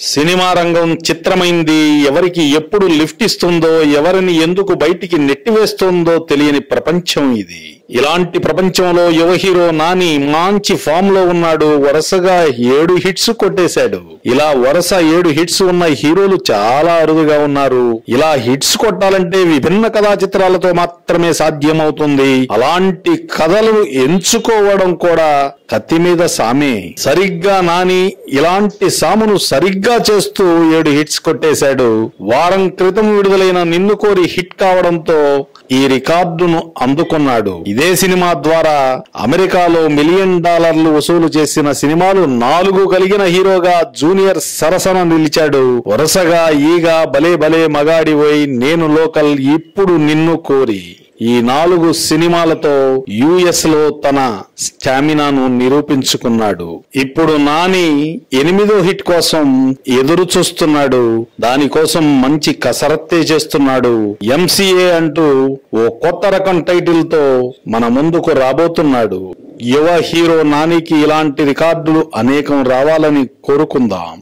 Cinema రంగం చిత్రమైంది. ఎవరికి ఎప్పుడు లిఫ్ట్ ఇస్తుందో ఎవరిని ఎందుకు బయటికి నెట్టివేస్తుందో తెలియని ప్రపంచం ఇది. ఇలాంటి ప్రపంచంలో యువ హీరో నాని మంచి ఫామ్లో ఉన్నాడు. వరుసగా ఏడు హిట్స్ కొట్టేశాడు. ఇలా వరుస ఏడు హిట్స్ ఉన్న హీరోలు చాలా అరుదుగా ఉన్నారు. ఇలా హిట్స్ కొట్టాలంటే విభిన్న కథా చిత్రాలతో మాత్రమే సాధ్యమవుతుంది. అలాంటి కథలు ఎంచుకోవడం కూడా కత్తి మీద సామే. సరిగ్గా నాని ఇలాంటి సామును సరిగ్గా చేస్తూ ఏడు హిట్స్ కొట్టేశాడు. వారం క్రితం విడుదలైన నిన్ను కోరి హిట్ కావడంతో ఈ రికార్డును అందుకున్నాడు. ఇదే సినిమా ద్వారా అమెరికాలో మిలియన్ డాలర్లు వసూలు చేసిన సినిమాలు నాలుగు కలిగిన హీరోగా జూనియర్ సరసన నిలిచాడు. వరుసగా ఈగ భలే భలే మగాడి పోయి నేను లోకల్ ఇప్పుడు నిన్ను కోరి. ఈ నాలుగు సినిమాలతో యుఎస్లో తన స్టామినాను నిరూపించుకున్నాడు. ఇప్పుడు నాని ఎనిమిదో హిట్ కోసం ఎదురు చూస్తున్నాడు. దానికోసం మంచి కసరత్తే చేస్తున్నాడు. ఎంసీఏ అంటూ ఓ కొత్త రకం టైటిల్తో మన ముందుకు రాబోతున్నాడు. యువ హీరో నానికి ఇలాంటి రికార్డులు అనేకం రావాలని కోరుకుందాం.